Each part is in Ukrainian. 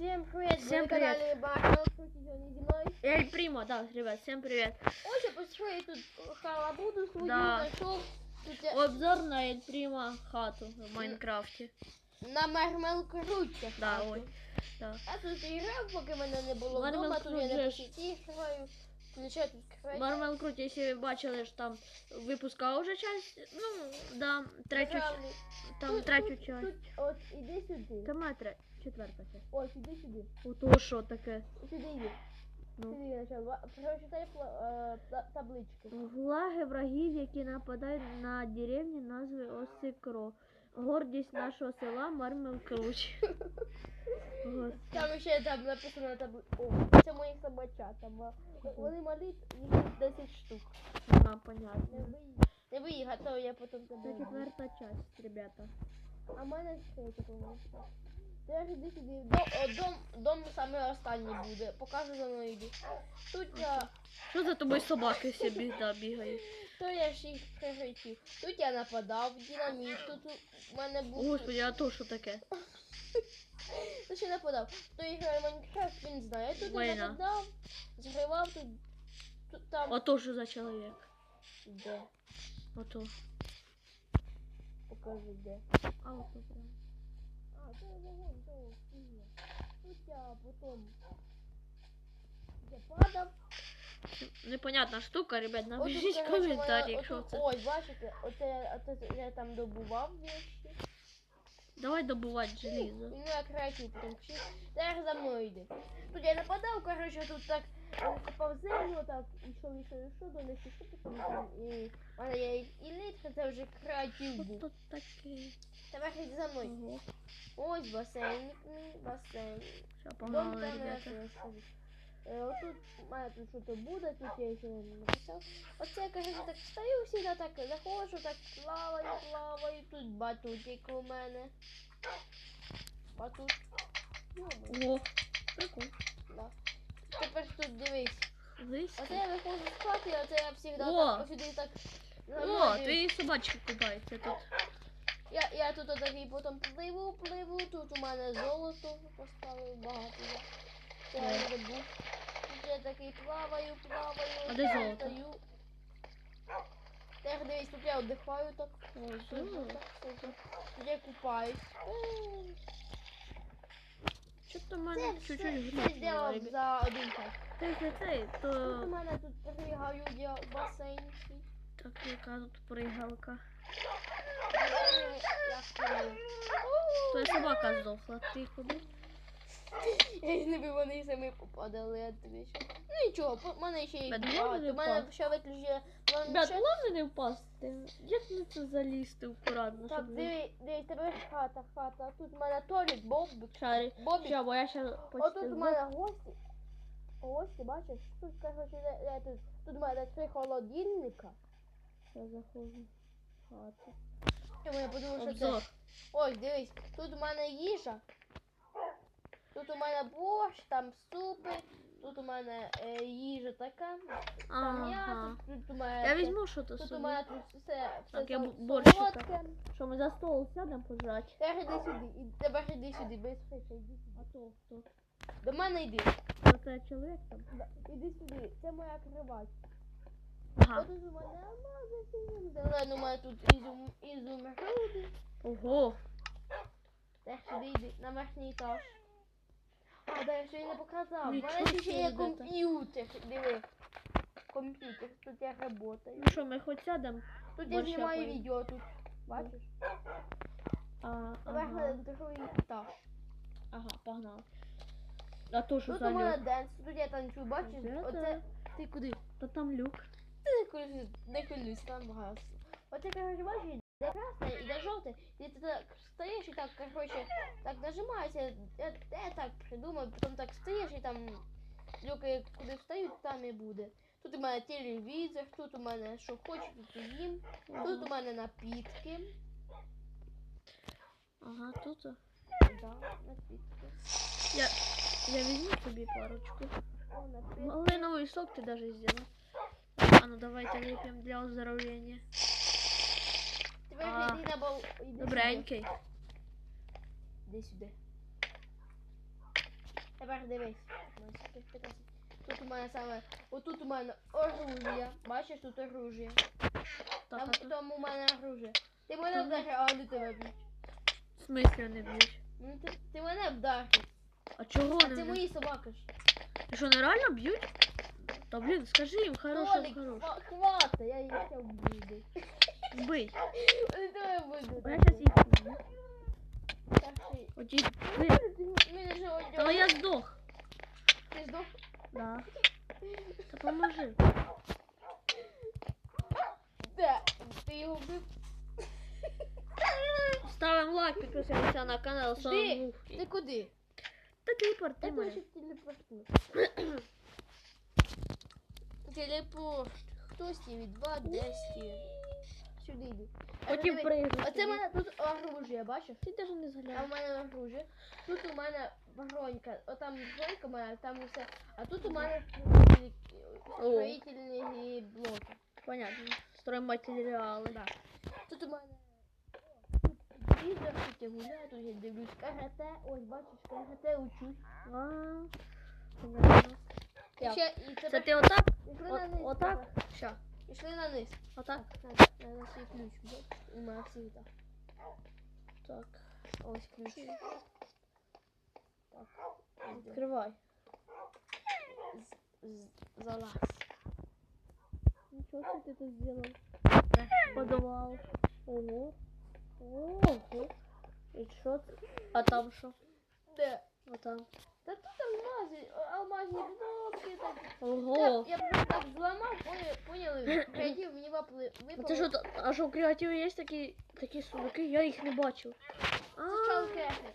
Всем привет! Всем Вы на привет. канале Барбел, крутите зі мною. Эль Примо, да, ребят, всем привет. Ось я построил тут халабуду свою, Да. знайшов. Тут я Обзор на Эль Примо хату в Майнкрафте. на Мармел крутя. Да, хату. ой. Да. Я тут грав, поки мене не було Мармел вдома, тут я Крут на же ж- посіті граю. Включаю тут крутя. Мармел Крут, якщо ви бачили, ж там випускав уже часть, ну, да, третю, ч- там Тут- третю тут- часть. Тут, от, іди сюди. Це моя тре- Четверта часть. Ось, іди сюди. Ото що таке? Сюди йди. Ну. Сюди начало. Прочитай е, та- таблички. Влаги врагів, які нападають на деревні, назви Осикро. Гордість нашого села Мармел Круч. Там ще там написано табличка. О, це мої собачата. ма- Вони малі, їх 10 штук. Понятно. Не виїй. Не виїй, а то я потім тебе. Це четверта часть, ребята. А в мене третя по-моєму. Ж іди сюди. Дом, саме останній буде. Покажу за мною йди. Тут я, Що за тобою собаки всі біда бігають? то я ж їх приготів. Тут я нападав, динаміт, тут у мене був. Господи, а то що таке? Тут ще нападав. Хто грає в Майнкрафт, він знає. Тут я Війна. нападав, зривав тут. Тут там. А то що за чоловік? Де? Ото. Покажи де. А ото прям. А, це вагон, то. Тут я потім. Я падав. Непонятна штука, ребят, напишіть коментарі, якщо це. Ой, бачите, оце, оце я там добував вещи. Давай добувати желізо. Ну, я крайки потім вчив. Зараз за мною йде. Тут я нападав, коротше, тут так копав землю, так, ішов, ішов, ішов, до них ішов, потім там, і мене є і нитка, це вже креатив Що був. тут таке? Давай йди за мною. Ось басейн, басейн. Дом погнали, ребята. Е, Отут мене тут щось буде, тут я ще не написав. Оце, я коротше, так стою всегда так заходжу, так плаваю, плаваю. Тут батутик у мене. Батут. Йо-моє, Прикол. да. Тепер тут дивись. Листя. Оце я виходжу з хати, оце я завжди О! так сюди так. О, нагадую. твої собачки купаються тут. Я, я тут отакий потім пливу, пливу, тут у мене золото поставив багато. я. Це я. Тут я такий плаваю, плаваю. А де золото? стою. Дивись, тут я віддихаю так. Супер, золото. так, супер. Тут я купаюсь. Що-то в мене чуть-чуть я глючило, зробив за один час. Ти не цей, Тут у то мене тут пригаю я в басейні. так яка тут пригалка. Я собака здохла, ти куди? Я не би вони самі попадали, я тобі що. Ну нічого, в мене ще Без багато. У мене впав. ще виключення Ребят, планшет. головне не впасти. Як на це залізти акуратно, Так, щоб не... диви, диви, тебе хата, хата. Тут у мене Толік, Бобик. Шарі. Бобік. Ща, бо я ще Отут почти у мене гості. Гості, бачиш? Тут, короче, я, я тут, тут у мене три холодильника. Я заходжу в хату. Я подумав, що це. Обзор. Ой, дивись, тут у мене їжа. Мене борщ, там супи. Тут у мене е, їжа така. Там м'ясо, Ага. тут у мене. Я візьму що то Тут у собі. мене тут все, все Так, я борщ солодке. Що ми за стол сядемо пожрати? Тепер іди сюди, і тепер іди сюди, без фиша, іди сюди. А то хто? До мене йди. То це чоловік там? Да, Іди сюди, це моя кровать. Ага. Отут у мене синім, зелено, у мене тут ізум, ізумруди. Ого. Теж сюди йди, на верхній етаж. А, да, я ще й не показав. У Нічого мене ще собі, є комп'ютер, диви. Комп'ютер, тут я працюю. Ну що, ми хоч сядемо? Тут я борща знімаю поїм. відео, тут. Бачиш? А, ага. на другий етаж. ага, погнали. А то що Тут за у мене люк? денс, тут я танцюю, бачиш? Оце ти куди? Та там люк. Ти не хвилюйся, не хвилюйся, там багато. Оце, коротше, бачиш, де красне і де жовте, і ти так стоїш і так, коротше, так нажимаєшся, я, я так придумав, потім так стоїш і там люки куди встають, там і буде. Тут у мене телевізор, тут у мене що хочу, тут і їм, тут у мене напітки. Ага, тут. Да, напітки. Я, я візьму собі парочку. О, напітки. Малиновый сок ты даже сделал. А ну давайте выпьем для оздоровления. Тепер А, йди на бол... Добренький. Іди сюди. Тепер дивись. У мене скільки? 15. Тут у мене саме. Отут у мене оружие. Бачиш, тут оружие. Там а тут- там у мене оружие. Ти мене Ага. а вони тебе б'ють. в смислі не б'ють? Ну ти, ти мене вдарив. А чого А не це б'ють? мої собаки ж. Ти що, нереально б'ють? Та блін, скажи їм хороше, хороше. хвата, я їх ще А я зараз їх вб'ю. Оті. Та я здох. Ти здох? Да. Та поможи. Де? Ти його вбив? Ставимо лайк, підписуємося на канал Жди. Сон Ти куди? Та телепорт, ти мене. хочу. Телепорт. Хто стіві? Два, де стіві? Сюди йди. Хотів Диви, пригнути. Оце в мене тут оружие, бачиш? Ти навіть не А в зглянув. мене оружие. Тут у мене бронька. Отам бронька моя, там усе. А тут у мене строїтельні- О. строїтельні блоки. Понятно. Стройматеріали. Да. Тут у мене. Телевізор, тут я гуляю, тут я дивлюсь КГТ. Ось бачиш, КГТ учусь. А, понятно. Ще, і Це тепер ти отак? отак? тепер. Що? Пішли на низ. Отак? Так, надо, надо свій ключ. взяти. У мене всі так. Так. Ось ключ. Так. ось де. Відкривай. З- з- Залазь. Нічого собі ти тут зробив. Подавав. Ого. Ого. І що це? А там що? Де? А там. Алмази, алмазні блоки, так. Ого. Я, я просто так зламав, поняли, поняли? Креатив мені випали. А ти що, а що в креативі є такі, такі сундуки? Я їх не бачив. Сначала крехи.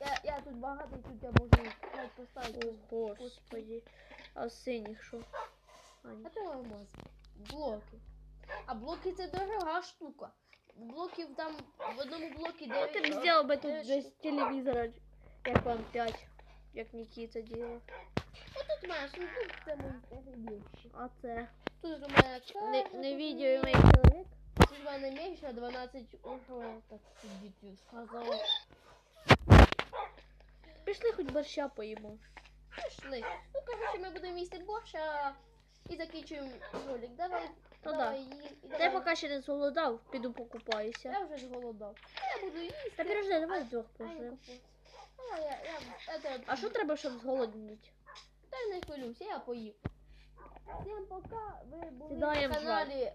Я, я тут багатий, тут я можу навіть поставити. О, господи. А з синіх що? А. А алмази. Блоки. А блоки це дорога штука. Блоків там в одному блокі Ну, 9. ти б зробив би тут штук. телевізора, як вам 5, як Нікіта ділав. Отут у мене сундук, це мої речі. А це Тут у мене не, карта, не відео меч. чоловік. Тут у мене на 12 урон, так сидіть, сказав. Пішли хоч борща поїмо. Пішли. Ну, коротше, ми будемо їсти борщ, а... і закінчуємо ролик. Давай, Та давай, їй, і Та я давай. поки ще не зголодав, піду покупаюся. Я вже зголодав. Я буду їсти. Та підожди, давай вдвох А, я. А, я, я, я, А що треба, щоб зголоднити? Та не хвилюйся, я поїв. Всім пока, ви були на каналі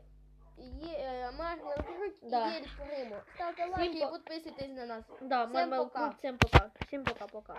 Є, е, Маргел Круть і Да. Єль Примо. Ставте лайки і по- підписуйтесь на нас. Да, Всім пока. Клуб, всім пока. Всім пока-пока.